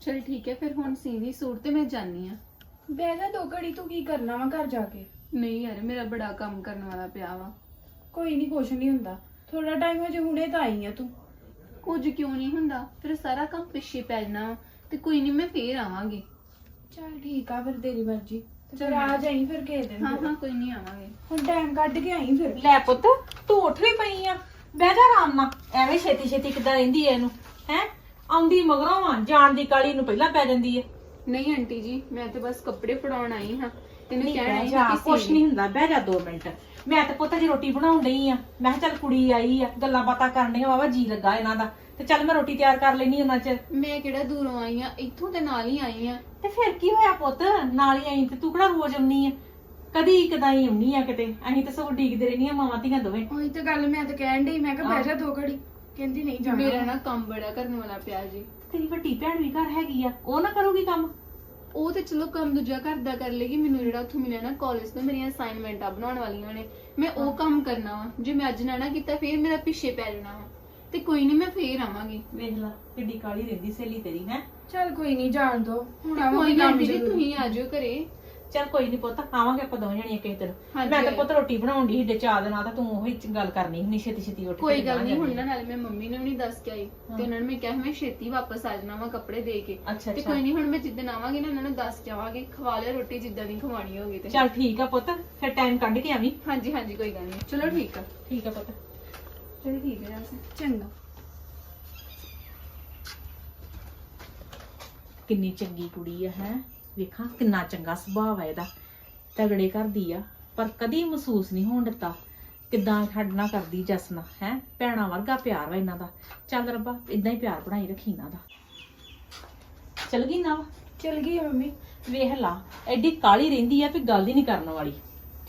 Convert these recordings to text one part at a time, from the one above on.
ਚਲ ਠੀਕ ਹੈ ਫਿਰ ਹੁਣ ਸੀਵੀ ਸੂਟ ਤੇ ਮੈਂ ਜਾਨੀ ਆ ਬਹਿ ਜਾ ਦੋ ਘੜੀ ਤੂੰ ਕੀ ਕਰਨਾ ਵਾ ਘਰ ਜਾ ਕੇ? ਨਹੀਂ ਯਾਰ ਮੇਰਾ ਬੜਾ ਕੰਮ ਕਰਨ ਵਾਲਾ ਪਿਆ ਵਾ। ਕੋਈ ਨਹੀਂ ਕੁਛ ਨਹੀਂ ਹੁੰਦਾ। ਥੋੜਾ ਟਾਈਮ ਹਜੇ ਹੁਣੇ ਤਾਂ ਆਈ ਆ ਤੂੰ। ਕੁਝ ਕਿਉਂ ਨਹੀਂ ਹੁੰਦਾ? ਫਿਰ ਸਾਰਾ ਕੰਮ ਪਿੱਛੇ ਪੈ ਜਾਣਾ ਵਾ, ਤੇ ਕੋਈ ਨਹੀਂ ਮੈਂ ਫੇਰ ਆਵਾਂਗੀ। ਚੱਲ ਠੀਕ ਆ ਫਿਰ ਤੇਰੀ ਮਰਜ਼ੀ। ਤੇ ਫਿਰ ਚੱਲ ਆ ਜਾਈ ਫਿਰ ਕਿਸੇ ਦਿਨ ਹਾਂ ਹਾਂ ਕੋਈ ਨਹੀਂ ਆਵਾਂਗੇ। ਹੁਣ ਟਾਈਮ ਕੱਢ ਕੇ ਆਈ ਫਿਰ। ਲੈ ਪੁੱਤ ਤੂੰ ਉੱਠ ਵੀ ਪਈ ਆ। ਬਹਿ ਜਾ ਆਰਾਮ ਨਾਲ। ਐਵੇਂ ਛੇਤੀ ਛੇਤੀ ਕਿੱਦਾਂ ਰਹਿੰਦੀ ਐ ਇਹਨੂੰ ਹੈ? ਆਉਂਦੀ ਮਗਰੋਂ ਆ ਜਾਣ ਦੀ ਕਾਲੀ ਨੂੰ ਪਹਿਲਾਂ ਪੈ ਜਾਂਦੀ ਐ ਨਹੀਂ ਆਂਟੀ ਜੀ ਮੈਂ ਤੇ ਬਸ ਕੱਪੜੇ ਫੜਾਉਣ ਆਈ ਹਾਂ। ਤੈਨੂੰ ਕਹਿਣਾ ਹੀ ਕਿ ਕੁਛ। ਨਹੀਂ ਹੁੰਦਾ ਬਹਿ ਜਾ 2 ਮਿੰਟ। ਮੈਂ ਤੇ ਪੁੱਤ ਜੀ ਰੋਟੀ ਬਣਾਉਣ ਡਈ ਆ। ਮੈਂ ਕਿਹਾ ਚੱਲ ਕੁੜੀ ਆਈ ਆ ਗੱਲਾਂ ਬਾਤਾਂ ਕਰਨੀਆਂ ਵਾਵਾ ਜੀ ਲੱਗਾ ਇਹਨਾਂ ਦਾ। ਤੇ ਚੱਲ ਮੈਂ ਰੋਟੀ ਤਿਆਰ ਕਰ ਲੈਣੀ ਉਹਨਾਂ ਚ। ਮੈਂ ਕਿਹੜਾ ਦੂਰੋਂ ਆਈ ਆ ਇੱਥੋਂ ਤੇ ਨਾਲ ਹੀ ਆਈ ਆ। ਤੇ ਫਿਰ ਕੀ ਹੋਇਆ ਪੁੱਤ? ਨਾਲ ਹੀ ਆਈ ਤੇ ਤੂੰ ਕਿਹੜਾ ਰੋਜ਼ ਆਉਣੀ ਆ? ਕਦੀ ਕਦਾਈ ਆਉਣੀ ਆ ਕਿਤੇ? ਅਸੀਂ ਤੇ ਸਗੋਂ ਡੀਕਦੇ ਰਹਿੰਦੀਆਂ ਮਾਵਾਂ ਧੀਆਂ ਦੋਵੇਂ। ਉਹੀ ਤਾਂ ਗੱਲ ਮੈਂ ਤਾਂ ਕਹਿਣ ਡਈ ਮੈਂ ਕਿਹਾ ਬਹਿ ਜਾ ਦੋ ਘੜੀ। ਕਹਿੰਦੀ ਨਹੀਂ ਜਾਣਾ। ਮੇਰਾ ਨਾ ਕੰਮ ਬੜਾ ਕਰਨ ਵਾਲਾ ਪਿਆ ਜੀ। ਤੇਰੀ ਵੱਡੀ ਭੈਣ ਵੀ ਘਰ ਹੈਗੀ ਆ ਉਹ ਨਾ ਕਰੂਗੀ ਕੰਮ? ਉਹ ਤੇ ਚਲੋ ਕੰਮ ਦੂਜਾ ਘਰ ਦਾ ਕਰ ਲੇਗੀ ਮੈਨੂੰ ਜਿਹੜਾ ਉੱਥੋਂ ਮਿਲਿਆ ਨਾ ਕਾਲਜ ਤੋਂ ਮੇਰੀਆਂ ਅਸਾਈਨਮੈਂਟਾਂ ਬਣਾਉਣ ਵਾਲੀਆਂ ਨੇ ਮੈਂ ਉਹ ਕੰਮ ਕਰਨਾ ਵਾ ਜੇ ਮੈਂ ਅੱਜ ਨਾ ਨਾ ਕੀਤਾ ਫਿਰ ਮੇਰਾ ਪਿੱਛੇ ਪੈ ਜਾਣਾ ਵਾ। ਤੇ ਕੋਈ ਨਹੀਂ ਮੈਂ ਫੇਰ ਆਵਾਂਗੀ। ਵੇਖ ਲਾ ਕਿੱਡੀ ਕਾਲੀ ਰਹਿੰਦੀ ਸਹੇਲੀ ਤੇਰੀ ਹੈ? ਚੱਲ ਕੋਈ ਨਹੀਂ ਜਾਣ ਦੋ। ਹੁਣ ਕੋਈ ਆਵਾਂਗੀ ਕੰਮ ਜੀ ਜ਼ਰੂਰ। ਤੁਸੀਂ ਆ ਜਾਓ ਘਰੇ। ਚੱਲ ਕੋਈ ਨਹੀਂ ਪੁੱਤ ਆਵਾਂਗੇ ਆਪਾਂ ਦੋਵੇਂ ਜਣੀਆਂ ਕਿਸੇ ਦਿਨ। ਹਾਂਜੀ, ਮੈਂ ਤਾਂ। ਪੁੱਤ ਰੋਟੀ ਬਣਾਉਣ ਦੀ ਹਿੱਡੇ ਚਾਹ ਦੇ ਨਾਲ ਤਾਂ ਤੂੰ ਉਹੀ ਗੱਲ ਕਰਨੀ ਹੁੰਦੀ ਛੇਤੀ ਛੇਤੀ ਉੱਠ ਕੇ ਕੋਈ ਗੱਲ ਨਹੀਂ ਹੁਣ ਨਾ ਨਾਲੇ ਮੈਂ ਮੰਮੀ ਨੂੰ ਵੀ ਨਹੀਂ ਦੱਸ ਕੇ ਆਈ ਤੇ ਉਹਨਾਂ ਨੇ ਮੈਂ ਕਿਹਾ ਮੈਂ ਛੇਤੀ ਵਾਪਸ ਆ ਜਾਣਾ ਵਾ ਕੱਪੜੇ ਦੇ ਕੇ। ਅੱਛਾ ਤੇ ਅੱਛਾ। ਕੋਈ ਨਹੀਂ ਹੁਣ ਮੈਂ ਜਿੱਦਣ ਆਵਾਂਗੀ ਨਾ ਉਹਨਾਂ ਨੂੰ ਦੱਸ ਜਾਵਾਂਗੇ ਖਵਾ ਲਿਆ ਰੋਟੀ ਜਿੱਦਾਂ ਦੀ ਖਵਾਣੀ ਹੋਗੀ ਤੇ। ਚੱਲ ਠੀਕ ਆ ਪੁੱਤ ਫਿਰ ਟਾਈਮ ਕੱਢ ਕੇ ਆਵੀਂ। ਹਾਂਜੀ ਹਾਂਜੀ ਕੋਈ ਗੱਲ ਨਹੀਂ ਚਲੋ ਠੀਕ ਆ। ਠੀਕ ਆ ਪੁੱਤ। ਚਲੋ ਠੀਕ ਹੈ ਜੈਸੇ ਚੰਗਾ। ਕਿੰਨੀ ਚੰਗੀ ਕੁੜੀ ਆ ਹੈ? ਵੇਖਾਂ ਕਿੰਨਾ ਚੰਗਾ ਸੁਭਾਅ ਆ ਇਹਦਾ। ਤਗੜੇ ਕਰਦੀ ਆ ਪਰ ਕਦੀ ਮਹਿਸੂਸ ਨਹੀਂ ਹੋਣ ਦਿੱਤਾ ਕਿਦਾਂ ਖੜਨਾ ਕਰਦੀ ਜਸਨਾ ਹੈ? ਭੈਣਾ ਵਰਗਾ ਪਿਆਰ ਵਾ ਇਹਨਾਂ ਦਾ। ਚੱਲ ਰੱਬਾ ਇਦਾਂ ਹੀ ਪਿਆਰ ਬਣਾਈ ਰੱਖੀ ਇਹਨਾਂ ਦਾ। ਚਲ ਗਈ ਨਾ ਚਲ ਗਈ ਆ ਮੰਮੀ। ਵੇਖ ਲਾ ਐਡੀ ਕਾਲੀ ਰਹਿੰਦੀ ਆ ਵੀ ਗੱਲ ਹੀ ਨਹੀਂ ਕਰਨ ਵਾਲੀ।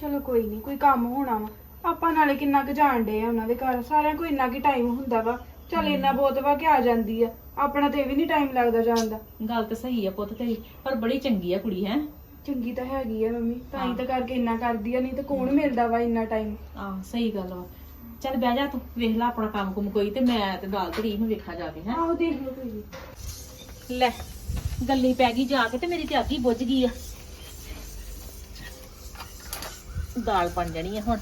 ਚਲੋ ਕੋਈ ਨਹੀਂ ਕੋਈ ਕੰਮ ਹੋਣਾ ਵਾ। ਆਪਾਂ ਨਾਲੇ ਕਿੰਨਾ ਕੁ ਜਾਣਦੇ ਆ ਉਹਨਾਂ ਦੇ ਘਰ। ਸਾਰਿਆਂ ਕੋਈ ਇੰਨਾ ਕੀ ਟਾਈਮ ਹੁੰਦਾ ਵਾ। ਚਲ ਇੰਨਾ ਬਹੁਤ ਵਾ ਕਿ ਆ ਜਾਂਦੀ ਆ। ਆਪਣਾ ਤੇ ਇਹ ਵੀ ਨਹੀਂ ਟਾਈਮ ਲੱਗਦਾ ਜਾਣ ਦਾ। ਗੱਲ ਤਾਂ ਸਹੀ ਆ ਪੁੱਤ ਤੇਰੀ ਪਰ ਬੜੀ ਚੰਗੀ ਆ ਕੁੜੀ ਹੈ। ਚੰਗੀ ਤਾਂ ਹੈਗੀ ਆ ਮੰਮੀ ਤਾਂ ਹੀ। ਤਾਂ ਕਰਕੇ ਇੰਨਾ ਕਰਦੀ ਆ ਨਹੀਂ ਤਾਂ ਕੌਣ ਮਿਲਦਾ ਵਾ ਇੰਨਾ ਟਾਈਮ ਆਹ ਸਹੀ ਗੱਲ ਵਾ। ਚੱਲ ਬਹਿ ਜਾ ਤੂੰ ਵੇਖ ਲੈ ਆਪਣਾ ਕੰਮ ਕੁਮ ਕੋਈ ਤੇ ਮੈਂ ਤੇ ਦਾਲ ਧਰੀ ਨੂੰ ਵੇਖਾ ਜਾ ਕੇ ਹੈ। ਆਹੋ ਦੇਖ ਲਓ ਕੋਈ ਨੀ। ਲੈ ਗੱਲੀ ਪੈ ਗਈ ਜਾ ਕੇ ਤੇ ਮੇਰੀ ਤੇ ਅੱਗ ਹੀ ਬੁੱਝ ਗਈ ਆ। ਦਾਲ ਬਣ ਜਾਣੀ ਆ ਹੁਣ।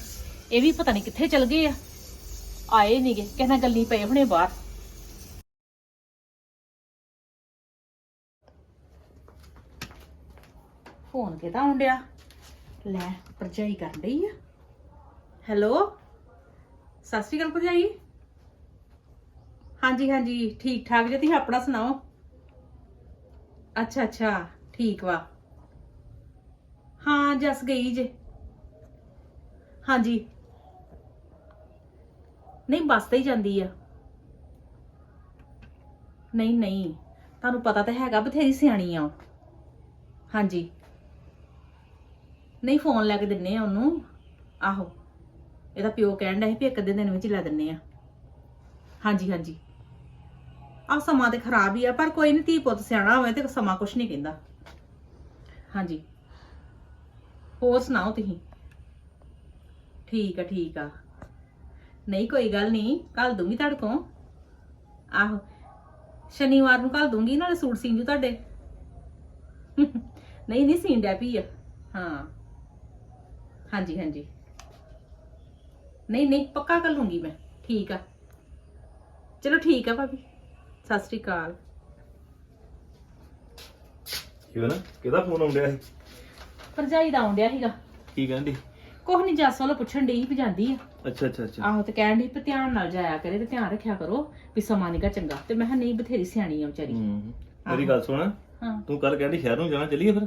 ਇਹ ਵੀ ਪਤਾ ਨਹੀਂ ਕਿੱਥੇ ਚਲ ਗਏ ਆ। ਆਏ ਨਹੀਂਗੇ ਕਹਿੰਦਾ ਗੱਲੀ ਪਏ ਹੁਣੇ ਬਾਹਰ। ਫੋਨ ਕਿਹਦਾ ਆਉਣ ਡਿਆ। ਲੈ, ਭਰਜਾਈ ਕਰਨ ਡਈ ਆ। ਹੈਲੋ? ਸਤਿ ਸ਼੍ਰੀ ਅਕਾਲ ਭਰਜਾਈ। ਹਾਂਜੀ ਹਾਂਜੀ, ਠੀਕ ਠਾਕ ਜੇ, ਤੁਸੀਂ ਆਪਣਾ ਸੁਣਾਓ? ਅੱਛਾ ਅੱਛਾ, ਠੀਕ ਵਾ। ਹਾਂ, ਜਸ ਗਈ ਜੇ। ਹਾਂਜੀ। ਨਹੀਂ, ਬੱਸ ਤੇ ਹੀ ਜਾਂਦੀ ਆ। ਨਹੀਂ ਨਹੀਂ, ਤੁਹਾਨੂੰ ਪਤਾ ਤਾਂ ਹੈਗਾ, ਬਥੇਰੀ ਸਿਆਣੀ ਆ ਉਹ। ਹਾਂਜੀ। ਨਹੀਂ ਫੋਨ ਲੈ ਕੇ ਦਿੰਨੇ ਆ ਉਹਨੂੰ। ਆਹੋ। ਇਹਦਾ ਪਿਓ ਕਹਿਣ ਡਿਆ ਸੀ ਵੀ ਇੱਕ ਅੱਧੇ ਦਿਨ ਵਿੱਚ ਹੀ ਲੈ ਦਿੰਨੇ ਆ। ਹਾਂਜੀ ਹਾਂਜੀ। ਆ ਸਮਾਂ ਤੇ ਖਰਾਬ ਹੀ ਆ, ਪਰ ਕੋਈ ਨਹੀਂ ਧੀ ਪੁੱਤ ਸਿਆਣਾ ਹੋਵੇ ਤੇ ਸਮਾਂ ਕੁਛ ਨਹੀਂ ਕਹਿੰਦਾ। ਹਾਂਜੀ। ਹੋਰ ਸੁਣਾਓ ਤੁਸੀਂ? ਠੀਕ ਆ ਠੀਕ ਆ। ਨਹੀਂ, ਕੋਈ ਗੱਲ ਨਹੀਂ ਕੱਲ ਦੂੰਗੀ ਤੁਹਾਡੇ ਕੋਲ। ਆਹੋ। ਸ਼ਨੀਵਾਰ ਨੂੰ ਕੱਲ ਦੂੰਗੀ ਨਾਲੇ ਸੂਟ ਸੀਂਜੂ ਤੁਹਾਡੇ। ਨਹੀਂ ਨਹੀਂ ਸੀਨ ਡੈ ਪਈ ਆ। ਹਾਂ। ਹਾਂਜੀ ਹਾਂਜੀ। ਨਹੀਂ ਨਹੀਂ ਪੱਕਾ ਕਰ ਲੂੰਗੀ ਮੈਂ। ਠੀਕ ਆ। ਚਲੋ ਠੀਕ ਆ ਭਾਬੀ। ਸਤਿ ਸ੍ਰੀ ਅਕਾਲ। ਕੀ ਨਾ? ਕਿਹਦਾ ਫੋਨ ਆਉਂਦਿਆ ਸੀ? ਭਰਜਾਈ ਦਾ ਆਉਂਦਿਆ ਸੀਗਾ। ਕੀ ਕਹਿੰਦੀ ਕੁਛ ਨਹੀਂ ਜੱਸ ਵੱਲੋਂ ਪੁੱਛਣ ਡਈ ਵੀ ਜਾਂਦੀ ਆ। ਅੱਛਾ ਅੱਛਾ ਅੱਛਾ। ਆਹੋ ਤੇ ਕਹਿਣ ਡਈ ਵੀ ਧਿਆਨ ਨਾਲ ਜਾਇਆ ਕਰੇ ਤੇ ਧਿਆਨ ਰੱਖਿਆ ਕਰੋ ਵੀ ਸਮਾਂ ਨਿਕਾ ਚੰਗਾ। ਤੇ ਮੈਂ ਕਿਹਾ ਨਹੀਂ ਬਥੇਰੀ ਸਿਆਣੀ ਆ ਵਿਚਾਰੀ। ਹੂੰ ਮੇਰੀ ਗੱਲ ਸੁਣ। ਹਾਂ। ਤੂੰ ਕੱਲ ਕਹਿੰਦੀ ਸ਼ਹਿਰ ਨੂੰ ਜਾਣਾ ਚੱਲੀਏ ਫਿਰ?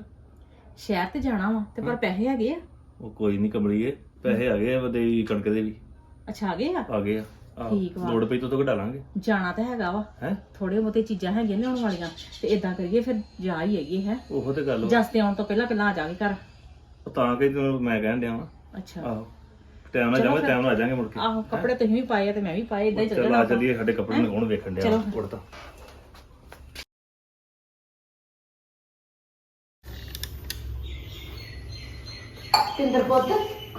ਸ਼ਹਿਰ ਤੇ ਜਾਣਾ ਵਾ ਤੇ ਪਰ ਪੈਸੇ ਹੈਗੇ ਆ। ਉਹ ਕੋਈ ਨਹੀਂ ਕਮਲੀਏ ਪੈਸੇ ਆ ਗਏ ਆ ਵਧੇਰੀ ਕਣਕ ਦੇ ਵੀ। ਅੱਛਾ ਆ ਗਏ ਆ? ਆ ਗਏ ਆ। ਆਹੋ, ਠੀਕ ਵਾ। ਲੋੜ ਪਈ ਤਾਂ ਕਢਾ ਲਾਂਗੇ। ਜਾਣਾ ਤਾਂ ਹੈਗਾ ਵਾ। ਹੈ? ਥੋੜੇ ਬਹੁਤੇ ਚੀਜ਼ਾਂ ਹੈਗੀਆਂ ਲਿਆਉਣ ਵਾਲੀਆਂ ਤੇ ਇਦਾਂ ਕਰੀਏ ਫਿਰ ਜਾ ਹੀ ਹੈਗੇ ਹੈ? ਉਹੋ ਤੇ ਗੱਲ ਵਾ। ਜਸ ਤੇ ਆਉਣ ਤੋਂ ਪਹਿਲਾਂ ਪਹਿਲਾਂ ਆ ਜਾਗੇ ਘਰ। ਉਹ ਤਾਂ ਕਿ ਮੈਂ ਕਹਿਣ ਡਿਆ ਵਾਂ। ਅੱਛਾ। ਆਹੋ। ਟਾਈਮ ਨਾਲ ਚਲੋ ਜਾਵਾਂਗੇ ਫਿਰ। ਟਾਈਮ ਨਾਲ ਆ ਜਾਾਂਗੇ ਮੁੜ ਕੇ। ਆਹੋ ਕੱਪੜੇ ਤੁਸੀਂ ਵੀ ਪਾਏ ਆ ਤੇ ਮੈਂ ਵੀ ਪਾਏ ਇਦਾਂ ਹੀ ਚੱਲ ਚੱਲ ਜਾਣਾ ਆ ਆਪਾਂ। ਚੱਲੀਏ ਸਾਡੇ ਕੱਪੜੇ ਨੂੰ ਕੌਣ ਵੇਖਣ ਡਿਆ ਚਲੋ। ਕੁੜਤਾ। ਤਿੰਦਰ ਪੁੱਤ।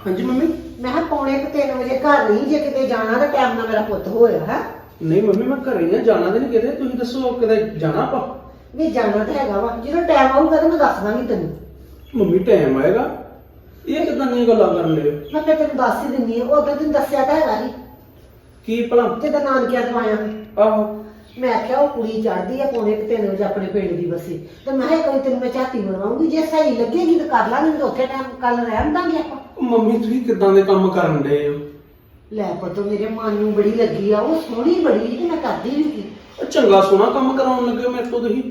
ਹਾਂਜੀ ਮੰਮੀ। ਮੈਂ ਕਿਹਾ ਪੌਣੇ ਕੁ ਤਿੰਨ ਵਜੇ ਘਰ ਨਹੀਂ ਜੇ ਕਿਤੇ ਜਾਣਾ ਤਾਂ ਟਾਈਮ ਨਾਲ ਮੇਰਾ ਪੁੱਤ ਹੋਇਆ ਹੈ? ਨਹੀਂ ਮੰਮੀ ਮੈਂ ਘਰੇ ਹੀ ਆ ਜਾਣਾ ਤੇ ਨਹੀਂ ਕਿਤੇ। ਤੁਸੀਂ ਦੱਸੋ ਕਿਤੇ ਜਾਣਾ ਆਪਾਂ? ਵੀ ਜਾਣਾ ਤਾਂ ਹੈਗਾ ਵਾ। ਜਦੋਂ ਟਾਈਮ ਆਊਗਾ ਤਾਂ ਮੈਂ ਦੱਸ ਦਾਂਗੀ ਤੈਨੂੰ। ਮੰਮੀ ਟਾਈਮ ਆਏਗਾ। ਇਹ ਕਿਦਾਂ ਦੀਆਂ ਗੱਲਾਂ ਕਰਨ ਦੇ ਮੈਂ ਤਾਂ ਤੈਨੂੰ ਦੱਸ ਹੀ ਦਿੰਦੀ ਆ ਉਦੋਂ ਤੈਨੂੰ ਦੱਸਿਆ ਤਾਂ ਹੈਗਾ ਨਹੀਂ ਕੀ ਭਲਾ? ਜਦੋਂ ਨਾਨਕਿਆਂ ਤੋਂ ਆਇਆ ਆਹੋ। ਮੈਂ ਆਖਿਆ ਉਹ ਕੁੜੀ ਚੜਦੀ ਆ ਪੌਣੇ ਕੁ ਤਿੰਨ ਵਜੇ ਆਪਣੇ ਪਿੰਡ ਦੀ ਬੱਸੇ। ਤੇ ਮੈਂ ਕਿਹਾ ਕੋਈ ਤੈਨੂੰ ਮੈਂ ਝਾਤੀ ਬਣਵਾਉਂਗੀ ਜੇ ਸਹੀ ਲੱਗੇਗੀ ਤਾਂ ਕਰ ਲਾਂਗੇ ਨਹੀਂ ਤਾਂ ਉੱਥੇ ਟਾਈਮ ਕੱਲ ਰਹਿਣ ਦਾਂਗੇ ਆਪਾਂ। ਮੰਮੀ ਤੁਸੀਂ ਕਿਦਾਂ ਦੇ ਕੰਮ ਕਰਨ ਦੇ ਹੋ? ਲੈ ਪੁੱਤ ਮੇਰੇ ਮਨ ਨੂੰ ਬੜੀ ਲੱਗੀ ਆ ਉਹ ਸੋਹਣੀ ਬੜੀ ਤੇ ਮੈਂ ਕਰਦੀ ਵੀ ਕੀ। ਉਹ ਚੰਗਾ ਸੋਹਣਾ ਕੰਮ ਕਰਾਉਣ ਲੱਗੇ ਹੋ ਮੇਰੇ ਤੋਂ ਤੁਸੀਂ?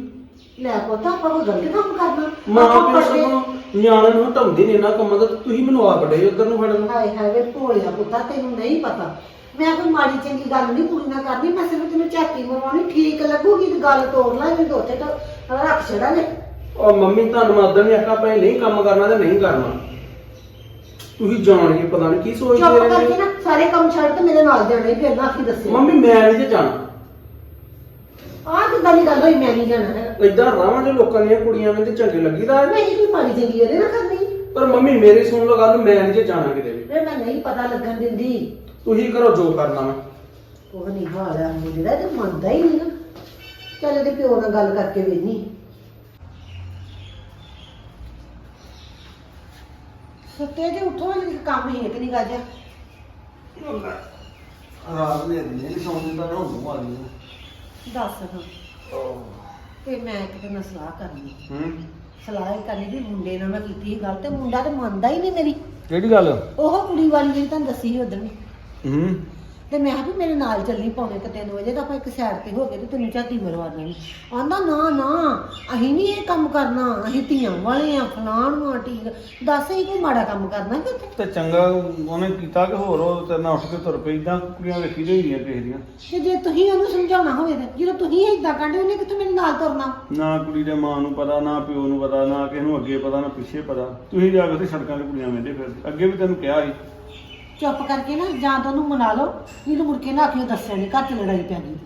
ਲੈ ਪੁੱਤ ਆਪਾਂ ਕੋਈ ਗਲਤ ਕੰਮ ਕਰਨਾ। ਮਾਂ ਆਪਾਂ ਪਿਓ ਵੱਡੇ- ਸਗੋਂ ਨਿਆਣੇ ਨੂੰ ਹਟਾਉਂਦੇ ਨੇ ਇਹਨਾਂ ਕੰਮਾਂ ਦਾ ਤੇ ਤੁਸੀਂ ਮੈਨੂੰ ਡੇ ਉਧਰ ਨੂੰ ਫੜਨ। ਹਾਏ ਹਾਏ ਵੇ ਭੋਲਿਆ ਪੁੱਤਾ ਤੈਨੂੰ ਨਹੀਂ ਪਤਾ। ਮੈਂ ਕੋਈ ਮਾੜੀ ਚੰਗੀ ਗੱਲ ਨਹੀਂ ਕੁੜੀ ਨਾਲ ਕਰਨੀ ਮੈਂ ਸਿਰਫ ਤੈਨੂੰ ਝਾਤੀ ਮਰਵਾਉਣੀ ਠੀਕ ਲੱਗੂਗੀ ਤੇ ਗੱਲ ਤੋੜ ਲਾਂਗੇ ਤੇ ਉੱਥੇ ਤਾਂ ਰੱਖ ਛੜਾਂਗੇ ਉਹ ਮੰਮੀ ਤੁਹਾਨੂੰ ਮੈਂ ਉਦੋਂ ਵੀ ਆਖਿਆ ਭਾਈ ਨਹੀਂ ਕੰਮ ਕਰਨਾ ਤੇ ਨਹੀਂ ਕਰਨਾ। ਤੁਸੀਂ ਜਾਣ ਕੇ ਪਤਾ ਨਹੀਂ ਕੀ ਚੁੱਪ ਸੋਚਦੇ ਕਰਕੇ ਰਹਿੰਦੇ ਨਾ ਸਾਰੇ ਕੰਮ ਛੱਡ ਤੇ ਮੇਰੇ ਨਾਲ ਜਾਣਾ ਹੀ ਫਿਰ ਨਾ ਕੀ ਦੱਸੇ ਮੰਮੀ ਮੈਂ ਨਹੀਂ ਜੇ ਜਾਣਾ। ਆਹ ਕਿੱਦਾਂ ਦੀ ਗੱਲ ਹੋਈ ਮੈਂ ਨਹੀਂ ਜਾਣਾ। ਹੈਗਾ ਇਦਾਂ ਰਾਵਾਂ ਜੇ ਲੋਕਾਂ ਦੀਆਂ ਕੁੜੀਆਂ ਵਿੱਚ ਚੰਗੇ ਲੱਗੀਦਾ ਮੈਂ ਹੀ ਕੋਈ ਮਾੜੀ ਚੰਗੀ ਉਹਦੇ ਨਾਲ ਕਰਨੀ। ਪਰ ਮੰਮੀ ਮੇਰੀ ਸੁਣ ਲਓ ਗੱਲ ਮੈਂ ਨਹੀਂ ਜੇ ਜਾਣਾ ਕਿਤੇ ਵੀ। ਵੇ ਮੈਂ ਨਹੀਂ ਪਤਾ ਲੱਗਣ ਦਿੰਦੀ। ਤੁਸੀਂ ਕਰੋ ਜੋ ਕਰਨਾ ਵਾ ਉਹ ਨਹੀਂ ਹਾਲ ਆ ਮੁੰਡੇ ਦਾ ਤੇ ਮੰਨਦਾ ਹੀ ਨਹੀਂ ਨਾ। ਚੱਲ ਇਹਦੇ ਪਿਓ ਨਾਲ ਗੱਲ ਕਰਕੇ ਵੇਖਨੀ ਸੁੱਤੇ ਜੇ ਉਠੋ ਜੇ ਕੰਮ ਹੀ ਇੱਕ ਨਹੀਂ ਗਾਜਾ? ਰਾਤ ਨੇ ਨਹੀਂ ਸੌਂ ਦਿੰਦਾ ਨਾ ਹੁਣ ਆ ਗਈ ਦੱਸ ਹਾਂ। ਤੇ ਮੈਂ ਕਿਤੇ ਨਾਲ ਸਲਾਹ ਕਰਨੀ। ਹੂੰ। ਸਲਾਹ ਹੀ ਕਰਨੀ ਵੀ ਮੁੰਡੇ ਨਾਲ ਮੈਂ ਕੀਤੀ ਸੀ ਗੱਲ ਤੇ ਮੁੰਡਾ ਤੇ ਮੰਨਦਾ ਹੀ ਨਹੀਂ ਮੇਰੀ। ਕਿਹੜੀ ਗੱਲ? ਉਹ ਕੁੜੀ ਵਾਲੀ ਜਿਹੜੀ ਤੁਹਾਨੂੰ ਦੱਸੀ ਸੀ ਉਦੋਂ। ਹੂੰ। ਤੇ ਮੈਂ ਕਿਹਾ ਵੀ ਮੇਰੇ ਨਾਲ ਚੱਲੀ ਪੌਣੇ ਕੁ ਤਿੰਨ ਵਜੇ ਤਾਂ ਆਪਾਂ ਇੱਕ ਸਾਈਡ ਤੇ ਹੋ ਕੇ ਤੇ ਤੈਨੂੰ ਝਾਤੀ ਮਰਵਾ ਦੇਣੀ। ਆਂਦਾ ਨਾ ਨਾ ਅਸੀਂ ਨਹੀਂ ਇਹ ਕੰਮ ਕਰਨਾ ਅਸੀਂ ਧੀਆਂ ਵਾਲੇ ਆ ਫਲਾਣ ਨੂੰ ਠੀਕ। ਦੱਸ ਇਹ ਕੋਈ ਮਾੜਾ ਕੰਮ ਕਰਨਾ ਕਿ ਉੱਥੇ? ਤੇ ਚੰਗਾ ਉਹਨੇ ਕੀਤਾ ਕਿ ਹੋਰ ਉਹ ਤੇਰੇ ਨਾਲ ਉੱਠ ਕੇ ਤੁਰ ਪਈ ਇਦਾਂ ਕੁੜੀਆਂ ਵੇਖੀ ਦੀਆਂ ਹੁੰਦੀਆਂ ਕਿਸੇ ਦੀਆਂ। ਤੇ ਜੇ ਤੁਸੀਂ ਉਹਨੂੰ ਸਮਝਾਉਣਾ ਹੋਵੇ ਤੇ ਜਦੋਂ ਤੁਸੀਂ ਇਦਾਂ ਕਹਿੰਦੇ ਉਹਨੇ ਕਿੱਥੋਂ ਮੇਰੇ ਨਾਲ ਤੁਰਨਾ? ਨਾ ਕੁੜੀ ਦੇ ਮਾਂ ਨੂੰ ਪਤਾ ਨਾ ਪਿਓ ਨੂੰ ਪਤਾ ਨਾ ਕਿਸੇ ਨੂੰ ਅੱਗੇ ਪਤਾ ਨਾ ਪਿੱਛੇ ਪਤਾ। ਤੁਸੀਂ ਜਾ ਕੇ ਸੜਕਾਂ ਤੇ ਕੁੜੀਆਂ ਵੇਂਦੇ ਫਿਰਦੇ। ਅੱਗੇ ਵੀ ਤੈਨੂੰ ਕਿਹਾ ਸੀ। ਚੁੱਪ ਕਰਕੇ ਨਾ ਜਾਂ ਤਾਂ ਉਹਨੂੰ ਮਨਾ ਲਓ ਨਹੀਂ ਤਾਂ ਮੁੜ ਕੇ ਨਾ ਆਖਿਓ ਦੱਸਿਆ ਨਹੀਂ ਘਰ ਚ ਲੜਾਈ ਪੈ ਗਈ।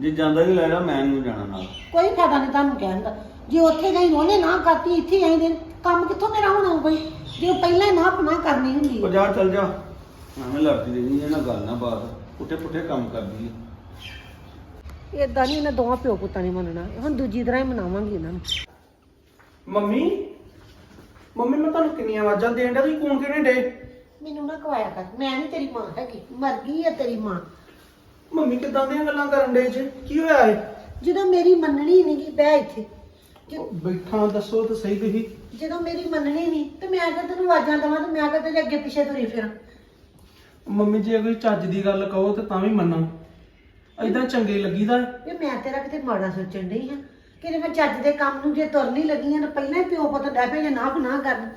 ਜੇ ਜਾਂਦਾ ਹੀ ਲੈ ਜਾ ਮੈਂ ਨਹੀਂ ਜਾਣਾ ਨਾਲ। ਕੋਈ ਫਾਇਦਾ ਨਹੀਂ ਤੁਹਾਨੂੰ ਕਹਿਣ ਦਾ। ਜੇ ਉੱਥੇ ਗਈ ਉਹਨੇ ਨਾ ਕਰਤੀ ਇੱਥੇ ਆਈ ਦੇ। ਕੰਮ ਕਿੱਥੋਂ ਮੇਰਾ ਹੋਣਾ ਕੋਈ? ਜੇ ਉਹ ਪਹਿਲਾਂ ਹੀ ਨਾ ਪਨਾ ਕਰਨੀ ਹੁੰਦੀ। ਉਹ ਹੈ। ਜਾ ਚੱਲ ਜਾ। ਐਵੇਂ ਲੜਦੀ ਰਹਿੰਦੀ ਹੈ ਨਾ ਗੱਲ ਨਾ ਬਾਤ ਪੁੱਠੇ ਪੁੱਠੇ ਕੰਮ ਕਰਦੀ ਹੈ ਏਦਾਂ ਨਹੀਂ ਇਹਨਾਂ ਦੋਵਾਂ ਪਿਓ ਪੁੱਤਾਂ ਨੇ ਮੰਨਣਾ। ਹੁਣ ਦੂਜੀ ਤਰ੍ਹਾਂ ਹੀ ਮਨਾਵਾਂਗੇ ਇਹਨਾਂ ਨੂੰ। ਮੰਮੀ? ਮੰਮੀ ਮੈਂ ਤੁਹਾਨੂੰ ਕਿੰਨੀਆਂ ਆਵਾਜ਼ਾਂ ਦੇਣ ਡਿਆ? ਤੁਸੀਂ ਕੌਣ ਕਿਹਨੇ ਡੇ? ਮੈਨੂੰ ਨਾ ਕਵਾਇਆ ਕਰ। ਮੈਂ ਨਹੀਂ ਤੇਰੀ ਮਾਂ ਹੈਗੀ। ਮਰ ਗਈ ਹੈ ਤੇਰੀ ਮਾਂ। ਮੰਮੀ ਕਿਦਾਂ ਦੀਆਂ ਗੱਲਾਂ ਕਰਨ ਡੇ ਜੀ? ਕੀ ਹੋਇਆ ਏ ਜਦੋਂ ਮੇਰੀ ਮੰਨਣੀ ਨਹੀਂ ਗਈ ਬਹਿ ਇੱਥੇ। ਬੈਠਾ ਦੱਸੋ ਤਾਂ ਸਹੀ ਤੁਸੀਂ। ਜਦੋਂ ਮੇਰੀ ਮੰਨਣੀ ਨਹੀਂ ਤੇ ਮੈਂ ਤਾਂ ਤੈਨੂੰ ਆਵਾਜ਼ਾਂ ਦੇਵਾਂ ਤੇ ਮੈਂ ਕਦੇ ਅੱਗੇ ਪਿੱਛੇ ਤੁਰੀ ਫਿਰਾਂ। ਮੰਮੀ ਜੇ ਕੋਈ ਚੱਜ ਦੀ ਗੱਲ ਕਹੋ ਤੇ ਤਾਂ ਵੀ ਮੰਨਾਂ। ਐਦਾਂ ਚੰਗੇ ਲੱਗੀਦਾ ਏ। ਵੀ ਮੈਂ ਤੇਰਾ ਕਿਤੇ ਮਾੜਾ ਸੋਚਣ ਡਈ ਹਾਂ ਕਿ ਜੇ ਮੈਂ ਚੱਜ ਦੇ ਕੰਮ ਨੂੰ ਜੇ ਤੁਰਨੀ ਲੱਗੀ ਹਾਂ ਤਾਂ ਪਹਿਲਾਂ ਹੀ ਪਿਓ ਪੁੱਤ ਡੈ ਪਏ ਜੇ ਨਾ ਨਾ ਕਰਨ।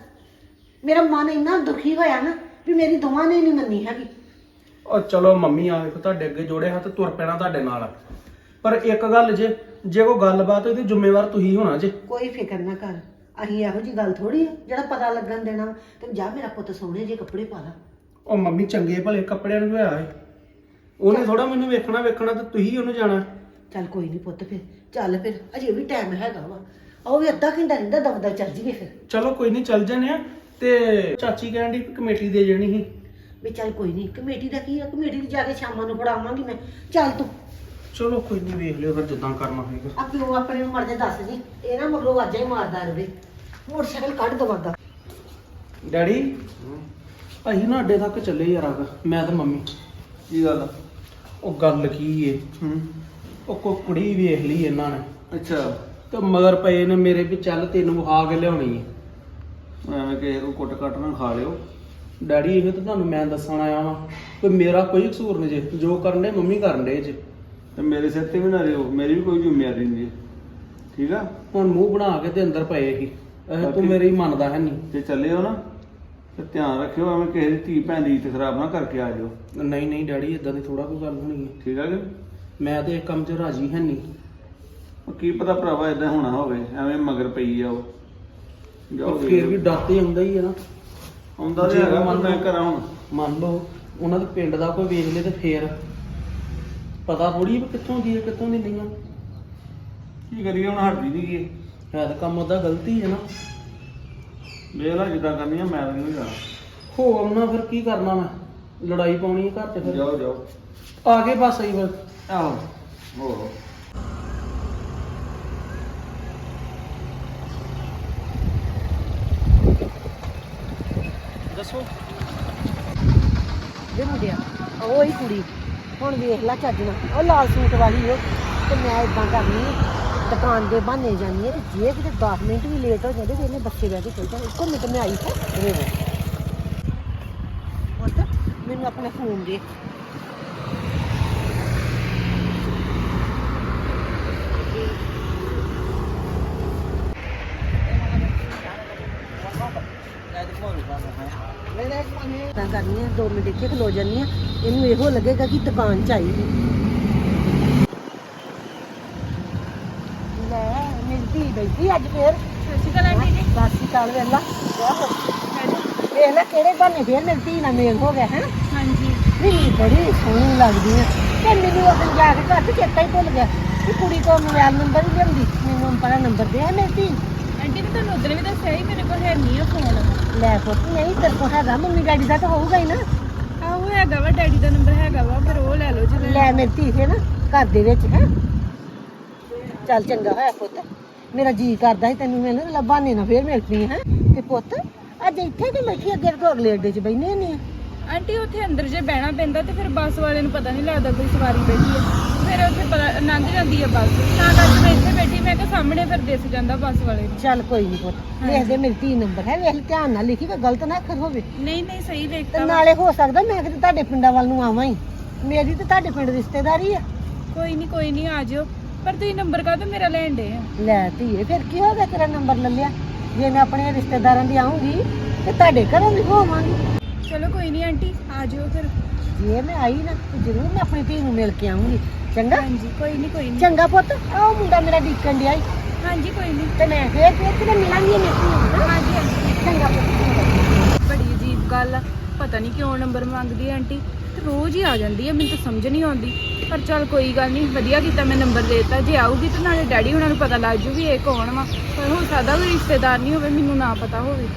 ਮੇਰਾ ਮਨ ਇੰਨਾ ਦੁਖੀ ਹੋਇਆ ਨਾ ਵੀ ਮੇਰੀ ਦੋਵਾਂ ਨੇ ਨਹੀਂ ਮੰਨੀ ਹੈਗੀ। ਉਹ ਚਲੋ ਮੰਮੀ ਆ ਵੇਖੋ ਤੁਹਾਡੇ ਅੱਗੇ ਜੋੜੇ ਹੱਥ ਤੁਰ ਪੈਣਾ ਤੁਹਾਡੇ ਨਾਲ। ਪਰ ਇੱਕ ਗੱਲ ਜੇ ਜੇ ਕੋਈ ਗੱਲਬਾਤ ਹੋਈ ਤੇ ਜ਼ਿੰਮੇਵਾਰ ਤੁਸੀਂ ਹੋਣਾ ਜੇ। ਕੋਈ ਫਿਕਰ ਨਾ ਕਰ। ਅਸੀਂ ਇਹੋ ਜੀ ਗੱਲ ਥੋੜੀ ਆ ਜਿਹੜਾ ਪਤਾ ਲੱਗਣ ਦੇਣਾ। ਤੇ ਜਾ ਮੇਰਾ ਪੁੱਤ ਸੋਹਣੇ ਜੇ ਕੱਪੜੇ ਪਾ ਲਾ। ਉਹ ਮੰਮੀ ਚੰਗੇ ਭਲੇ ਕੱਪੜਿਆਂ ਨੂੰ ਏ। ਉਹਨੇ ਥੋੜਾ ਮੈਨੂੰ ਵੇਖਣਾ ਵੇਖਣਾ ਤੇ ਤੁਸੀਂ ਉਹਨੂੰ ਜਾਣਾ। ਚੱਲ ਕੋਈ ਨਹੀਂ ਪੁੱਤ ਫਿਰ। ਚੱਲ ਫਿਰ ਅਜੇ ਵੀ ਟਾਈਮ ਹੈਗਾ ਵਾ। ਉਹ ਵੀ ਅੱਧਾ ਘੰਟਾ ਰਹਿੰਦਾ ਦਬਦਾ ਚੱਲ ਜੀਏ ਫਿਰ। ਚਲੋ ਕੋਈ ਨਹੀਂ ਚੱਲ ਜਾਂਦੇ ਆ। ਤੇ ਚਾਚੀ ਕਹਿਣ ਦੀ ਕਮੇਟੀ ਦੇ ਜਾਣੀ ਸੀ। ਵੀ ਚੱਲ ਕੋਈ ਨਹੀਂ ਕਮੇਟੀ ਦਾ ਕੀ ਆ? ਕਮੇਟੀ ਦੀ ਜਾ ਕੇ ਸ਼ਾਮਾਂ ਨੂੰ ਫੜਾਵਾਂਗੀ ਮੈਂ। ਚੱਲ ਤੂੰ। ਚਲੋ ਕੋਈ ਨਹੀਂ ਵੇਖ ਲਿਓ ਫਿਰ ਜਿੱਦਾਂ ਕਰਨਾ ਹੋਏਗਾ। ਆ ਪਿਓ ਆਪਣੇ ਨੂੰ ਮਰਦੇ ਦੱਸ ਜੀ। ਇਹ ਨਾ ਮਗਰੋਂ ਵਾਜਾਂ ਹੀ ਮਾਰਦਾ ਰਵੇ। ਮੋਟਰਸਾਈਕਲ ਕੱਢ ਦਵਾਦਾ ਡੈਡੀ ਅਸੀਂ ਨਾ ਅੱਡੇ ਤੱਕ ਚੱਲੇ ਯਾਰ ਆ ਮੈਂ ਤੇ ਮੰਮੀ। ਕੀ ਗੱਲ ਉਹ ਗੱਲ ਕੀ ਏ? ਹੂੰ। ਉਹ ਕੋ ਕੁੜੀ ਵੇਖ ਲਈ ਇਹਨਾਂ ਨੇ। ਅੱਛਾ। ਤੇ ਮਗਰ ਪਏ ਨੇ ਮੇਰੇ ਵੀ ਚੱਲ ਤੈਨੂੰ ਵਿਖਾ ਕੇ ਲਿਆਉਣੀ ਏ। ਐਵੇਂ ਕਿਸੇ ਕੋ ਕੁੱਟ ਕੱਟ ਨਾ ਖਾ ਲਿਓ। ਡੈਡੀ ਇਹ ਤਾਂ ਤੁਹਾਨੂੰ ਮੈਂ ਦੱਸਣ ਆਇਆ ਵਾਂ ਕਿ ਮੇਰਾ ਕੋਈ ਕਸੂਰ ਨਹੀਂ ਜੇ। ਜੋ ਕਰਨ ਦੇ ਮੰਮੀ ਕਰਨ ਦੇ ਜੇ। ਤੇ ਮੇਰੇ ਸਿਰ ਤੇ ਵੀ ਨਾ ਰਿਓ ਮੇਰੀ ਵੀ ਕੋਈ ਜ਼ਿੰਮੇਵਾਰੀ ਨਹੀਂ ਹੈ ਠੀਕ ਆ? ਹੁਣ ਮੂੰਹ ਬਣਾ ਕੇ ਤੇ ਅੰਦਰ ਪਏ ਸੀ। ਇਹ ਤੂੰ ਮੇਰੀ ਮੰਨਦਾ ਹੈ ਨਹੀਂ। ਜੇ ਚੱਲੇ ਹੋ ਨਾ ਤੇ ਧਿਆਨ ਰੱਖਿਓ ਐਵੇਂ ਕਿਸੇ ਦੀ ਧੀ ਭੈਣ ਦੀ ਇੱਜ਼ਤ ਖਰਾਬ ਨਾ ਕਰਕੇ ਆ ਜਾਓ। ਨਹੀਂ ਨਹੀਂ ਡੈਡੀ ਇਦਾਂ ਦੀ ਥੋੜਾ ਕੋਈ ਗੱਲ ਹੋਣੀ ਹੈ। ਠੀਕ ਆ ਕਿ ਮੈਂ ਤੇ ਇਹ ਕੰਮ 'ਚ ਰਾਜੀ ਹੈ ਨਹੀਂ। ਕੀ ਪਤਾ ਭਰਾਵਾ ਇਦਾਂ ਹੋਣਾ ਹੋਵੇ ਐਵੇਂ ਮਗਰ ਪਈ ਆ ਉਹ। ਜਾਓ ਫਿਰ ਵੀ ਡਰ ਤੇ ਹੁੰਦਾ ਹੀ ਹੈ ਨਾ। ਆਉਂਦਾ ਤੇ ਜੇ ਹੈਗਾ ਮੰਨ ਮੈਂ ਲਓ- ਕਰਾਂ ਹੁਣ। ਮੰਨ ਲਓ ਉਹਨਾਂ ਦੇ ਪਿੰਡ ਦਾ ਕੋਈ ਵੇਖ ਲੇ ਤੇ ਫੇਰ ਪਤਾ ਥੋੜੀ ਵੀ ਕਿੱਥੋਂ ਦੀ ਹੈ ਕਿੱਥੋਂ ਦੀ ਨਹੀਂ ਆ। ਕੀ ਕਰੀਏ ਹੁਣ ਹਟਦੀ ਨਹੀਂ ਗਈ ਹੈ ਤਾਂ ਕੰਮ ਉਹਦਾ ਗਲਤੀ ਹੈ ਨਾ। ਵੇਖ ਲੈ ਜਿੱਦਾਂ ਕਰਨੀ ਆ ਮੈਂ ਤਾਂ ਨਹੀਂ ਜਾਣਾ। ਹੋ ਆਉਣਾ ਫਿਰ ਕੀ ਕਰਨਾ ਮੈਂ? ਲੜਾਈ ਪਾਉਣੀ ਹੈ ਘਰ 'ਚ ਫਿਰ। ਜਾਓ ਜਾਓ। ਆ ਕੇ ਬਸ ਆਈ ਫਿਰ। ਆਹੋ। ਹੋ ਦੱਸੋ? ਦੇ ਮੁੰਡਿਆ ਉਹ ਹੀ ਕੁੜੀ। ਹੁਣ ਵੇਖ ਲੈ ਚੱਜਣਾ ਉਹ ਲਾਲ ਸੂਟ ਵਾਲੀ ਉਹ, ਤੇ ਮੈਂ ਇਦਾਂ ਕਰਨੀ ਦੁਕਾਨ ਦੇ ਬਹਾਨੇ ਜਾਨੀ ਹੈ ਤੇ ਜੇ ਕਿਤੇ 10 ਮਿੰਟ ਵੀ ਲੇਟ ਹੋ ਜਾਂਦੇ, ਤੇ ਇਹਨੇ ਬੱਚੇ ਬਹਿ ਕੇ ਚਲ ਜਾ ਇੱਕੋ ਮਿੰਟ ਮੈਂ ਆਈ ਹੈ ਰੇਵੇ। ਪੁੱਤ, ਮੈਨੂੰ ਆਪਣਾ ਫੋਨ ਦੇ। ਤਾਂ ਕਰਨੀ ਆ 2 ਮਿੰਟ ਇੱਥੇ ਖਲੋ ਜਾਨੀ ਆ। ਇਹਨੂੰ ਇਹੋ ਲੱਗੇਗਾ ਕਿ ਦੁਕਾਨ ਚ ਆਈ ਹੈ ਲੈ ਮਿਲਦੀ ਬੈਠੀ ਅੱਜ ਫੇਰ। ਸੱਚੀ ਗੱਲ ਆਂਟੀ ਜੀ। ਸੱਚੀ ਗੱਲ ਵੇਲਾ ਵੇਖ ਲੈ। ਕਿਹੜੇ ਬਹਾਨੇ ਫੇਰ ਮਿਲਦੀ ਨਾ ਮੇਲ ਹੋ ਗਿਆ ਹੈ? ਹਾਂਜੀ। ਵੀ ਬੜੀ ਸੋਹਣੀ ਲੱਗਦੀ ਹੈ ਤੇ ਮੈਨੂੰ ਉਹ ਜਾ ਕੇ ਘਰ ਚੇਤਾ ਹੀ ਭੁੱਲ ਗਿਆ ਕਿ ਕੁੜੀ ਕੋਲ ਮੋਬਾਈਲ ਨੰਬਰ ਹੀ ਲਿਆਉਂਦੀ। ਮੈਨੂੰ ਨੰਬਰ ਦੇ ਹੈ ਮੇਰੀ ਤੁਹਾਨੂੰ ਉਦੋਂ ਵੀ ਦੱਸਿਆ ਸੀ ਮੇਰੇ ਕੋਲ ਹੈ ਨਹੀਂ ਆ ਫੋਨ ਲੈ ਪੁੱਤ ਨਹੀਂ ਤੇਰੇ ਕੋਲ ਹੈਗਾ ਮੰਮੀ ਡੈਡੀ ਦਾ ਤਾਂ ਹੋਊਗਾ ਹੀ ਨਾ। ਆਹੋ ਹੈਗਾ ਵਾ ਡੈਡੀ ਦਾ ਨੰਬਰ ਹੈਗਾ ਵਾ ਫਿਰ ਉਹ ਲੈ ਲਓ ਜੇ। ਲੈ ਮੇਰੀ ਧੀ ਫੇ ਨਾ ਘਰ ਦੇ ਵਿੱਚ ਹੈ। ਚੱਲ ਚੰਗਾ ਹੋਇਆ ਪੁੱਤ ਮੇਰਾ ਜੀ ਕਰਦਾ ਸੀ ਤੈਨੂੰ ਮਿਲਣ ਤੇ ਲੱਭਾਨੇ ਨਾ ਫੇਰ ਮਿਲ ਪਈ ਹੈ। ਤੇ ਪੁੱਤ ਅੱਜ ਇੱਥੇ ਕਿ ਬੈਠੀ ਅੱਗੇ ਅਗਲੇ ਅੱਡੇ 'ਚ ਬੈਠੇ ਨਹੀਂ ਆਂਟੀ ਉੱਥੇ ਅੰਦਰ ਜੇ ਬਹਿਣਾ ਪੈਂਦਾ ਤੇ ਫਿਰ ਬੱਸ ਵਾਲੇ ਨੂੰ ਪਤਾ ਨਹੀਂ ਲੱਗਦਾ ਕੋਈ ਸਵਾਰੀ ਬੈਠੀ ਹੈ। ਫਿਰ ਉੱਥੇ ਪਤਾ ਲੰਘ ਜਾਂਦੀ ਹੈ ਬੱਸ। ਤਾਂ ਕਰਕੇ ਮੈਂ ਇੱਥੇ ਬੈਠੀ ਮੈਂ ਕਿਹਾ ਸਾਹਮਣੇ ਫਿਰ ਦਿਸ ਜਾਂਦਾ ਬੱਸ ਵਾਲੇ ਨੂੰ। ਚੱਲ ਕੋਈ ਨਹੀਂ ਪੁੱਤ ਵੇਖ ਦੇ ਮੇਰੀ ਧੀ ਨੰਬਰ ਹੈ ਵੇਖ ਧਿਆਨ ਨਾਲ ਲਿਖੀ ਕੋਈ ਗਲਤ ਨਾ ਅੱਖਰ ਹੋਵੇ। ਨਹੀਂ ਨਹੀਂ ਸਹੀ ਤੇ ਦੇਖਤਾ ਵਾ। ਨਾਲੇ ਹੋ ਸਕਦਾ ਮੈਂ ਕਿਤੇ ਤੁਹਾਡੇ ਪਿੰਡਾਂ ਵੱਲ ਨੂੰ ਆਵਾਂ ਹੀ। ਮੇਰੀ ਤੇ ਤੁਹਾਡੇ ਪਿੰਡ ਰਿਸ਼ਤੇਦਾਰੀ ਆ। ਕੋਈ ਨਹੀਂ ਕੋਈ ਨਹੀਂ ਆ ਜਿਓ। ਪਰ ਤੁਸੀਂ ਨੰਬਰ ਕਾਹਤੋਂ ਮੇਰਾ ਲੈਣ ਡੇ ਆ? ਲੈ ਧੀਏ ਫਿਰ ਕੀ ਹੋ ਗਿਆ ਤੇਰਾ ਨੰਬਰ ਲੈ ਲਿਆ? ਜੇ ਮੈਂ ਆਪਣੇ ਰਿਸ਼ਤੇਦਾਰਾਂ ਦੀ ਆਉਂਗੀ ਤੇ ਤੁਹਾਡੇ ਘਰੋਂ ਵੀ ਹੋਵਾਂਗੀ। ਚਲੋ ਕੋਈ ਨਹੀਂ ਆਂਟੀ ਆ ਜਿਓ ਫਿਰ। ਜੇ ਮੈਂ ਆਈ ਨਾ ਤੇ ਜ਼ਰੂਰ ਮੈਂ ਆਪਣੀ ਧੀ ਨੂੰ ਮਿਲ ਕੇ ਆਉਂਗੀ ਚੰਗਾ? ਹਾਂਜੀ ਕੋਈ ਨਹੀਂ ਕੋਈ ਨਹੀਂ ਚੰਗਾ ਪੁੱਤ ਆਹ ਮੁੰਡਾ ਮੇਰਾ ਡੀਕਣ ਡਿਆ ਈ। ਹਾਂਜੀ ਕੋਈ ਨਹੀਂ ਤੇ ਮੈਂ ਫੇਰ ਫੇਰ ਕਿਤੇ ਮਿਲਾਂਗੀ ਮੇਰੀ ਧੀ ਨੂੰ ਹੈਂ? ਹਾਂਜੀ ਹਾਂਜੀ। ਚੰਗਾ ਪੁੱਤ ਬੜੀ ਅਜੀਬ ਗੱਲ ਆ। ਪਤਾ ਨਹੀਂ ਕਿਉਂ ਨੰਬਰ ਮੰਗਦੀ ਆ ਆਂਟੀ। ਤੇ ਰੋਜ਼ ਹੀ ਆ ਜਾਂਦੀ ਆ ਮੈਨੂੰ ਤਾਂ ਸਮਝ ਨਹੀਂ ਆਉਂਦੀ। ਪਰ ਚੱਲ ਕੋਈ ਗੱਲ ਨਹੀਂ ਵਧੀਆ ਕੀਤਾ ਮੈਂ ਨੰਬਰ ਦੇ ਦਿੱਤਾ। ਜੇ ਆਊਗੀ ਤਾਂ ਨਾਲੇ ਡੈਡੀ ਉਹਨਾਂ ਨੂੰ ਪਤਾ ਲੱਗ ਜੂ ਵੀ ਇਹ ਕੌਣ ਵਾ। ਪਰ ਹੋ ਸਕਦਾ ਕੋਈ ਰਿਸ਼ਤੇਦਾਰ ਨਹੀਂ ਹੋਵੇ ਮੈਨੂੰ ਨਾ ਪਤਾ ਹੋਵੇ।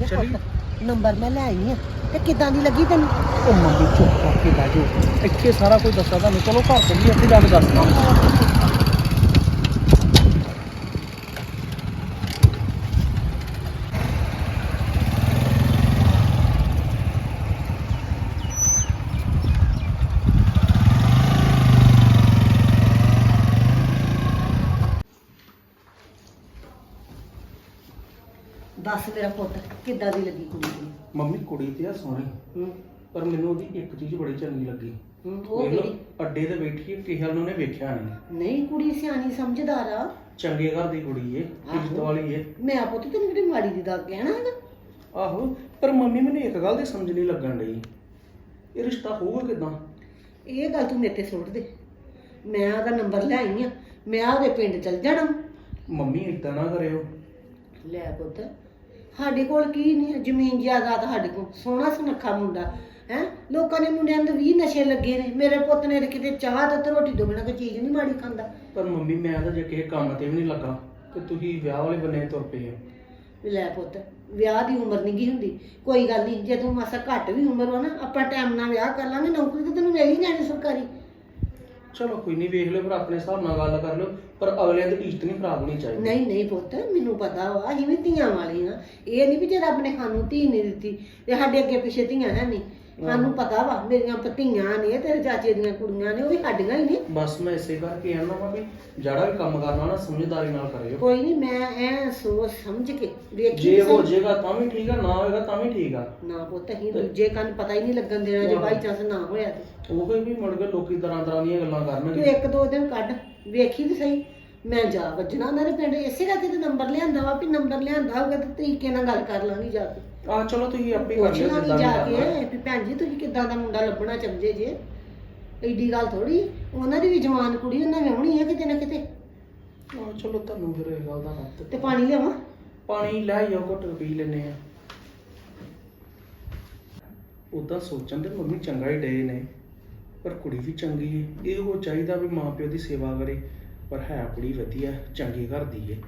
ਪੁੱਤ, ਨੰਬਰ ਮੈਂ ਲੈ ਆਈ ਆ। ਤੇ ਕਿਦਾਂ ਦੀ ਲੱਗੀ ਤੈਨੂੰ? ਉਹ ਮੰਮੀ ਚੁੱਪ ਕਰਕੇ ਬਹਿ ਜਾਓ। ਇੱਥੇ ਸਾਰਾ ਕੁਝ ਦੱਸਾਂ ਤੁਹਾਨੂੰ। ਚਲੋ ਘਰ ਚੱਲੀਏ ਇੱਥੇ ਜਾ ਕੇ ਦੱਸਦਾ ਦੱਸ ਮੇਰਾ ਪੁੱਤ। ਕਿੱਦਾਂ ਦੀ ਲੱਗੀ ਕੁੜੀ ਦੀ? ਮੰਮੀ ਕੁੜੀ ਤੇ ਆ ਸੋਹਣੀ। ਹੂੰ। ਪਰ ਮੈਨੂੰ ਉਹਦੀ ਇੱਕ ਚੀਜ਼ ਬੜੀ ਚੰਗੀ ਲੱਗੀ। ਹੂੰ, ਉਹ ਕਿਹੜੀ? ਅੱਡੇ ਤੇ ਬੈਠੀ ਹੈ ਕਿਸੇ ਨੂੰ ਉਹਨੇ ਵੇਖਿਆ ਨਹੀਂ ਨਹੀਂ ਕੁੜੀ ਸਿਆਣੀ ਸਮਝਦਾਰ ਆ। ਚੰਗੇ ਘਰ ਦੀ ਕੁੜੀ ਏ ਇੱਜ਼ਤ ਆਹੋ। ਵਾਲੀ ਏ। ਮੈਂ ਪੁੱਤ ਤੈਨੂੰ ਕਿਹੜੀ ਮਾੜੀ ਦੀ ਦਾ ਕਹਿਣਾ ਹੈਗਾ? ਆਹੋ ਪਰ ਮੰਮੀ ਮੈਨੂੰ ਇੱਕ ਗੱਲ ਦੀ ਸਮਝ ਨਹੀਂ ਲੱਗਣ ਡਈ। ਇਹ ਰਿਸ਼ਤਾ ਹੋਊਗਾ ਕਿਦਾਂ? ਇਹ ਗੱਲ ਤੂੰ ਮੇਰੇ ਤੇ ਸੁੱਟ ਦੇ। ਮੈਂ ਉਹਦਾ ਨੰਬਰ ਲੈ ਆਈ ਆ ਮੈਂ ਉਹਦੇ ਪਿੰਡ ਚਲ ਜਾਣਾ। ਮੰਮੀ ਇਦਾਂ ਨਾ ਕਰਿਓ। ਲੈ ਪੁੱਤ ਸਾਡੇ ਕੋਲ ਕੀ ਨਹੀਂ ਹੈ, ਜ਼ਮੀਨ ਜਾਇਦਾਦ ਸਾਡੇ ਕੋਲ। ਸੋਹਣਾ ਸੁਨੱਖਾ ਮੁੰਡਾ ਹੈ? ਲੋਕਾਂ ਦੇ ਮੁੰਡਿਆਂ ਦੇ 20 ਨਸ਼ੇ ਲੱਗੇ ਨੇ। ਮੇਰੇ ਪੁੱਤ ਨੇ ਤਾਂ ਕਿਤੇ ਚਾਹ ਤੇ ਰੋਟੀ ਤੋਂ ਬਿਨਾਂ ਕੋਈ ਚੀਜ਼ ਨਹੀਂ ਮਾੜੀ ਖਾਂਦਾ। ਪਰ ਮੰਮੀ ਮੈਂ ਤਾਂ ਜੇ ਕਿਸੇ ਕੰਮ ਤੇ ਵੀ ਨਹੀਂ ਲੱਗਾ ਤੇ ਤੁਸੀਂ ਵਿਆਹ ਵਾਲੇ ਬੰਨੇ ਤੁਰ ਪਏ ਹੋ। ਵੀ ਲੈ ਪੁੱਤ ਵਿਆਹ ਦੀ ਉਮਰ ਨਹੀਂ ਗਈ ਹੁੰਦੀ। ਕੋਈ ਗੱਲ ਨਹੀਂ ਜੇ ਤੂੰ ਮਾਸਾ ਘੱਟ ਵੀ ਉਮਰ ਹੋ ਨਾ ਆਪਾਂ ਟਾਈਮ ਨਾਲ ਵਿਆਹ ਕਰ ਲਾਂਗੇ ਨੌਕਰੀ ਤਾਂ ਤੈਨੂੰ ਮਿਲ ਹੀ ਜਾਣੀ ਸਰਕਾਰੀ। ਚਲੋ ਕੋਈ ਨਹੀਂ ਵੇਖ ਲਿਓ ਫਿਰ ਆਪਣੇ ਹਿਸਾਬ ਨਾਲ ਗੱਲ ਕਰ ਲਿਓ। ਪਰ ਅਗਲਿਆਂ ਦੀ ਇੱਜ਼ਤ ਨਹੀਂ ਖਰਾਬ ਹੋਣੀ ਚਾਹੀਦੀ। ਨਹੀਂ ਨਹੀਂ ਪੁੱਤ ਮੈਨੂੰ ਪਤਾ ਵਾ ਅਸੀਂ ਵੀ ਧੀਆਂ ਵਾਲੀ ਆ ਇਹ ਨਹੀਂ ਵੀ ਜੇ ਰੱਬ ਨੇ ਸਾਨੂੰ ਧੀ ਨਹੀਂ ਦਿੱਤੀ ਤੇ ਸਾਡੇ ਅੱਗੇ ਪਿੱਛੇ ਧੀਆਂ ਹੈ ਨਹੀਂ। ਸਾਨੂੰ ਪਤਾ ਵਾ ਮੇਰੀਆਂ ਭਤੀਆਂ ਨੇ ਤੇਰੇ ਚਾਚੇ ਦੀਆਂ ਕੁੜੀਆਂ ਨੇ ਉਹ ਵੀ ਸਾਡੀਆਂ ਹੀ ਨੇ। ਬਸ ਮੈਂ ਇਸੇ ਕਰਕੇ ਆਣਾ ਵਾ ਵੀ ਜਿਹੜਾ ਵੀ ਕੰਮ ਕਰਨਾ ਨਾ ਸਮਝਦਾਰੀ ਨਾਲ ਕਰਿਓ। ਕੋਈ ਨਹੀਂ ਮੈਂ ਐ ਸੋਚ ਸਮਝ ਕੇ ਵੇਖੀ ਜੇ ਹੋ। ਜਾਏਗਾ ਤਾਂ ਵੀ ਠੀਕ ਆ ਨਾ ਹੋਏਗਾ ਤਾਂ ਵੀ ਠੀਕ ਆ। ਨਾ ਪੁੱਤ ਅਸੀਂ ਦੂਜੇ ਕੰਨ ਪਤਾ ਹੀ ਨਹੀਂ ਲੱਗਣ ਦੇਣਾ ਜੇ ਬਾਈ ਚਾਂਸ ਨਾ ਹੋਇਆ ਤੇ। ਉਹ ਵੀ ਮੁੜ ਕੇ ਲੋਕੀ ਤਰ੍ਹਾਂ ਤਰ੍ਹਾਂ ਦੀਆਂ ਗੱਲਾਂ ਤੂੰ ਕਰਨਗੇ ਇੱਕ ਦੋ ਦਿਨ ਕੱਢ। ਵੇਖੀ ਤੇ ਸਹੀ। ਮੈਂ ਜਾ ਵੱਜਣਾ ਉਹਨਾਂ ਦੇ ਪਿੰਡ ਇਸੇ ਕਰਕੇ ਤੇ ਨੰਬਰ ਲਿਆਂਦਾ ਵਾ ਵੀ ਨੰਬਰ ਲਿਆਂਦਾ ਹੋਊਗਾ ਤੇ ਤਰੀਕੇ ਨਾਲ ਗੱਲ ਕਰ ਲਾਂਗੀ ਜਾ ਕੇ। ਆ ਚਲੋ ਤੁਸੀਂ ਆਪੇ ਕਰ ਲਿਓ ਲਾਂਗੀ ਜਿੱਦਾਂ ਵੀ ਜਾ ਕਰਨਾ। ਕੇ ਵੀ ਭੈਣ ਜੀ ਤੁਸੀਂ ਕਿੱਦਾਂ ਦਾ ਮੁੰਡਾ ਲੱਭਣਾ ਚਾਹੁੰਦੇ ਜੇ? ਐਡੀ ਗੱਲ ਥੋੜੀ ਉਹਨਾਂ ਦੀ ਵੀ ਜਵਾਨ ਕੁੜੀ ਉਹਨਾਂ ਵਿਆਹਣੀ ਹੈ ਕਿਤੇ ਨਾ ਕਿਤੇ। ਆ ਚਲੋ ਤੁਹਾਨੂੰ ਫਿਰ ਇਹ ਗੱਲ ਦਾ ਹੱਥ ਤੇ ਪਾਣੀ ਲਿਆਵਾਂ? ਪਾਣੀ ਲੈ ਜਾਓ ਘੁੱਟ ਪੀ ਲੈਨੇ ਆ। ਉਦਾਂ ਸੋਚਣ ਤੇ ਮੰਮੀ ਚੰਗਾ ਹੀ ਡੇ ਨੇ। ਪਰ ਕੁੜੀ ਵੀ ਚੰਗੀ ਹੈ ਇਹ ਉਹ ਚਾਹੀਦਾ ਵੀ ਮਾਂ ਪਿਓ ਦੀ ਸੇਵਾ ਕਰੇ। ਪਰ ਹੈ ਕੁੜੀ ਵਧੀਆ, ਚੰਗੇ ਘਰ ਦੀ ਹੈ